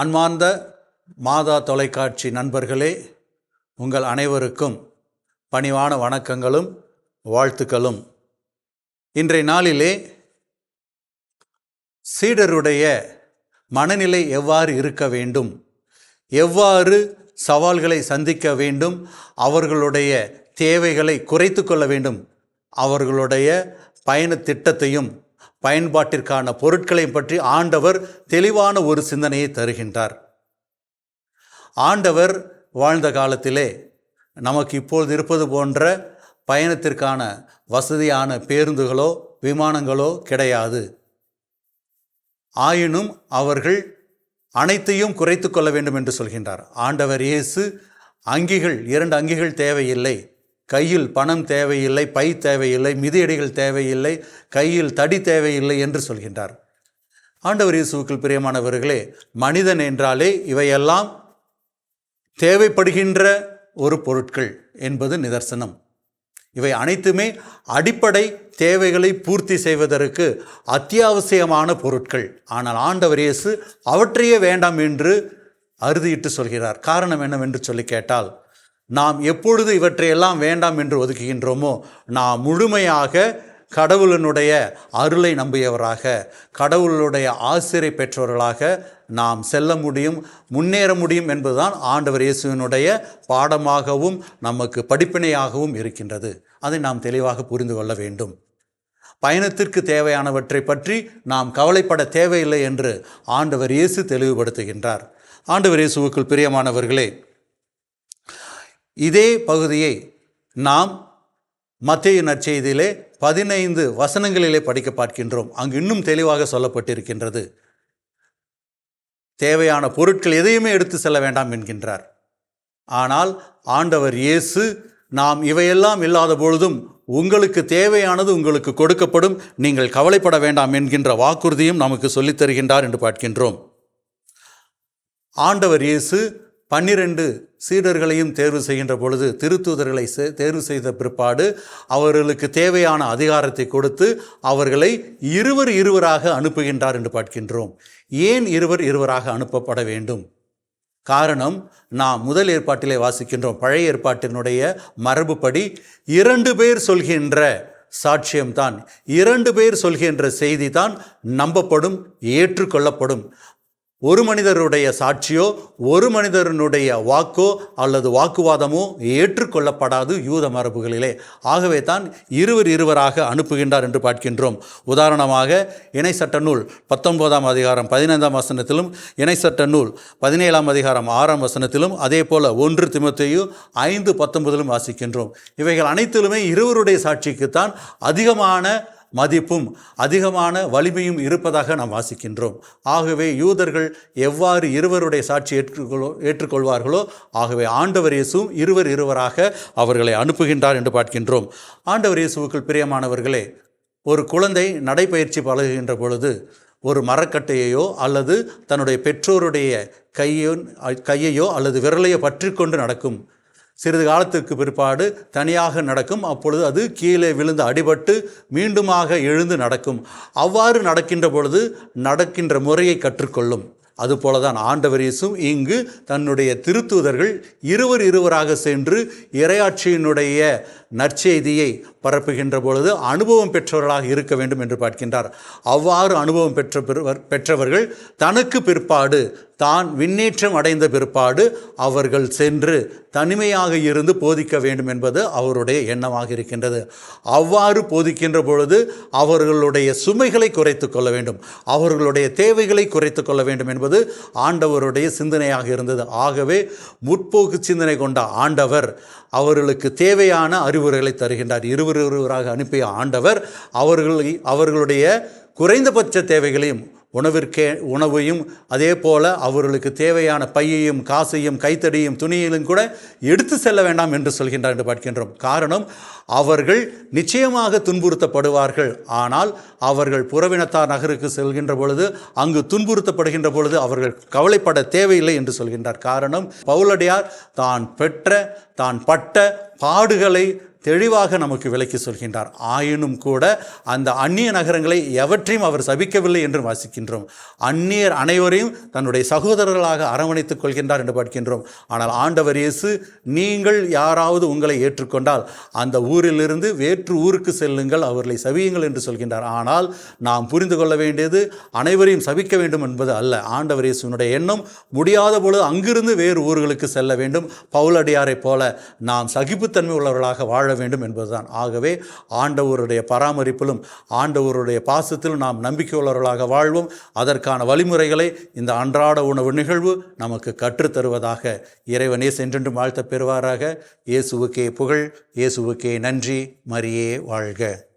அன்பார்ந்த மாதா தொலைக்காட்சி நண்பர்களே உங்கள் அனைவருக்கும் பணிவான வணக்கங்களும் வாழ்த்துக்களும். இன்றைய நாளிலே சீடருடைய மனநிலை எவ்வாறு இருக்க வேண்டும் எவ்வாறு சவால்களை சந்திக்க வேண்டும் அவர்களுடைய தேவைகளை குறைத்து கொள்ள வேண்டும் அவர்களுடைய பயண திட்டத்தையும் பயன்பாட்டிற்கான பொருட்களையும் பற்றி ஆண்டவர் தெளிவான ஒரு சிந்தனையை தருகின்றார். ஆண்டவர் வாழ்ந்த காலத்திலே நமக்கு இப்பொழுது இருப்பது போன்ற பயணத்திற்கான வசதியான பேருந்துகளோ விமானங்களோ கிடையாது. ஆயினும் அவர்கள் அனைத்தையும் குறைத்து கொள்ள வேண்டும் என்று சொல்கின்றார். ஆண்டவர் இயேசு அங்கிகள் இரண்டு அங்கிகள் தேவையில்லை. கையில் பணம் தேவையில்லை பை தேவையில்லை மிதியடிகள் தேவையில்லை கையில் தடி தேவையில்லை என்று சொல்கின்றார். ஆண்டவர் இயேசுக்கள் பிரியமானவர்களே மனிதன் என்றாலே இவையெல்லாம் தேவைப்படுகின்ற ஒரு பொருட்கள் என்பது நிதர்சனம். இவை அனைத்துமே அடிப்படை தேவைகளை பூர்த்தி செய்வதற்கு அத்தியாவசியமான பொருட்கள். ஆனால் ஆண்டவர் இயேசு அவற்றையே வேண்டாம் என்று அறுதியிட்டு சொல்கிறார். காரணம் என்னவென்று சொல்லி கேட்டால் நாம் எப்பொழுது இவற்றையெல்லாம் வேண்டாம் என்று ஒதுக்குகின்றோமோ நாம் முழுமையாக கடவுளினுடைய அருளை நம்பியவராக கடவுளுடைய ஆசிரியை பெற்றவர்களாக நாம் செல்ல முடியும் முன்னேற முடியும் என்பதுதான் ஆண்டவர் இயேசுவினுடைய பாடமாகவும் நமக்கு படிப்பினையாகவும் இருக்கின்றது. அதை நாம் தெளிவாக புரிந்து கொள்ள வேண்டும். பயணத்திற்கு தேவையானவற்றை பற்றி நாம் கவலைப்பட தேவையில்லை என்று ஆண்டவர் இயேசு தெளிவுபடுத்துகின்றார். ஆண்டவர் இயேசுவுக்குள் பிரியமானவர்களே இதே பகுதியை நாம் மத்திய நற்செய்தியிலே பதினைந்து வசனங்களிலே படிக்க பார்க்கின்றோம். அங்கு இன்னும் தெளிவாக சொல்லப்பட்டிருக்கின்றது. தேவையான பொருட்கள் எதையுமே எடுத்து செல்ல வேண்டாம் என்கின்றார். ஆனால் ஆண்டவர் இயேசு நாம் இவையெல்லாம் இல்லாத பொழுதும் உங்களுக்கு தேவையானது உங்களுக்கு கொடுக்கப்படும் நீங்கள் கவலைப்பட வேண்டாம் என்கின்ற வாக்குறுதியும் நமக்கு சொல்லித் தருகின்றார் என்று பார்க்கின்றோம். ஆண்டவர் இயேசு பன்னிரண்டு சீடர்களையும் தேர்வு செய்கின்ற பொழுது திருத்தூதர்களை தேர்வு செய்த பிற்பாடு அவர்களுக்கு தேவையான அதிகாரத்தை கொடுத்து அவர்களை இருவர் இருவராக அனுப்புகின்றார் என்று பார்க்கின்றோம். ஏன் இருவர் இருவராக அனுப்பப்பட வேண்டும்? காரணம் நாம் முதல் ஏற்பாட்டிலே வாசிக்கின்றோம். பழைய ஏற்பாட்டினுடைய மரபுப்படி இரண்டு பேர் சொல்கின்ற சாட்சியம்தான். இரண்டு பேர் சொல்கின்ற செய்தி தான் நம்பப்படும் ஏற்றுக்கொள்ளப்படும். ஒரு மனிதருடைய சாட்சியோ ஒரு மனிதனுடைய வாக்கோ அல்லது வாக்குவாதமோ ஏற்றுக்கொள்ளப்படாது யூத மரபுகளிலே. ஆகவே தான் இருவர் இருவராக அனுப்புகின்றார் என்று பார்க்கின்றோம். உதாரணமாக இணை சட்ட நூல் பத்தொன்பதாம் அதிகாரம் பதினைந்தாம் வசனத்திலும் இணை சட்ட நூல் பதினேழாம் அதிகாரம் ஆறாம் வசனத்திலும் அதே போல் ஒன்று திமுத்தையு ஐந்து பத்தொன்பதிலும் வாசிக்கின்றோம். இவைகள் அனைத்திலுமே இருவருடைய சாட்சிக்குத்தான் அதிகமான மதிப்பும் அதிகமான வலிமையும் இருப்பதாக நாம் வாசிக்கின்றோம். ஆகவே யூதர்கள் எவ்வாறு இருவருடைய சாட்சி ஏற்றுக்கொள்ளோ ஏற்றுக்கொள்வார்களோ ஆகவே ஆண்டவர் இயேசுவும் இருவர் இருவராக அவர்களை அனுப்புகின்றார் என்று பார்க்கின்றோம். ஆண்டவர் இயேசுவுக்குள் பிரியமானவர்களே ஒரு குழந்தை நடைப்பயிற்சி பழகுகின்ற பொழுது ஒரு மரக்கட்டையையோ அல்லது தன்னுடைய பெற்றோருடைய கையோ கையையோ அல்லது விரலையோ பற்றி கொண்டு நடக்கும் சிறிது காலத்துக்கு பிற்பாடு தனியாக நடக்கும். அப்பொழுது அது கீழே விழுந்து அடிபட்டு மீண்டுமாக எழுந்து நடக்கும். அவ்வாறு நடக்கின்ற பொழுது நடக்கின்ற முறையை கற்றுக்கொள்ளும். அதுபோல தான் ஆண்டவர் இங்கு தன்னுடைய திருத்தூதர்கள் இருவர் இருவராக சென்று இறையாட்சியினுடைய நற்செய்தியை பரப்புகின்ற பொழுது அனுபவம் பெற்றவர்களாக இருக்க வேண்டும் என்று பார்க்கின்றார். அவ்வாறு அனுபவம் பெற்ற பெற்றவர்கள் தனக்கு பிற்பாடு தான் விண்ணேற்றம் அடைந்த பிற்பாடு அவர்கள் சென்று தனிமையாக இருந்து போதிக்க வேண்டும் என்பது அவருடைய எண்ணமாக இருக்கின்றது. அவ்வாறு போதிக்கின்ற பொழுது அவர்களுடைய சுமைகளை குறைத்து கொள்ள வேண்டும். அவர்களுடைய தேவைகளை குறைத்து கொள்ள வேண்டும் என்பது ஆண்டவருடைய சிந்தனையாக இருந்தது. ஆகவே முற்போக்கு சிந்தனை கொண்ட ஆண்டவர் அவர்களுக்கு தேவையான அறிவுரைகளை தருகின்றார். இருவர் இருவராக அனுப்பிய ஆண்டவர் அவர்களை அவர்களுடைய குறைந்தபட்ச தேவைகளையும் உணவிற்கே உணவையும் அதே போல அவர்களுக்கு தேவையான பையையும் காசையும் கைத்தடியும் துணியிலும் கூட எடுத்து செல்ல வேண்டாம் என்று சொல்கின்றார் என்று பார்க்கின்றோம். காரணம் அவர்கள் நிச்சயமாக துன்புறுத்தப்படுவார்கள். ஆனால் அவர்கள் புறவினத்தார் நகருக்கு செல்கின்ற பொழுது அங்கு துன்புறுத்தப்படுகின்ற பொழுது அவர்கள் கவலைப்பட தேவையில்லை என்று சொல்கின்றார். காரணம் பவுலடியார் தான் பெற்ற தான் பட்ட பாடுகளை தெளிவாக நமக்கு விளக்கி சொல்கின்றார். ஆயினும் கூட அந்த அந்நிய நகரங்களை எவற்றையும் அவர் சபிக்கவில்லை என்று வாசிக்கின்றோம். அந்நியர் அனைவரையும் தன்னுடைய சகோதரர்களாக அரவணைத்துக் கொள்கின்றார் என்று பார்க்கின்றோம் ஆனால் ஆண்டவர் இயேசு நீங்கள் யாராவது உங்களை ஏற்றுக்கொண்டால் அந்த ஊரிலிருந்து வேற்று ஊருக்கு செல்லுங்கள் அவர்களை சபியுங்கள் என்று சொல்கின்றார். ஆனால் நாம் புரிந்து கொள்ள வேண்டியது அனைவரையும் சபிக்க வேண்டும் என்பது அல்ல. ஆண்டவர் இயேசுனுடைய எண்ணம் முடியாத பொழுது அங்கிருந்து வேறு ஊர்களுக்கு செல்ல வேண்டும். பவுலடியாரைப் போல நாம் சகிப்புத்தன்மை உள்ளவர்களாக வாழ வேண்டும் என்பதுதான். ஆகவே ஆண்டவருடைய பராமரிப்பிலும் ஆண்டவருடைய பாசத்திலும் நாம் நம்பிக்கையுள்ளவர்களாக வாழ்வோம். அதற்கான வழிமுறைகளை இந்த அன்றாட உணவு நிகழ்வு நமக்கு கற்றுத்தருவதாக இறைவனே சென்றென்றும் வாழ்த்த பெறுவாராக. இயேசுவுக்கே புகழ் இயேசுவுக்கே நன்றி மரியே வாழ்க.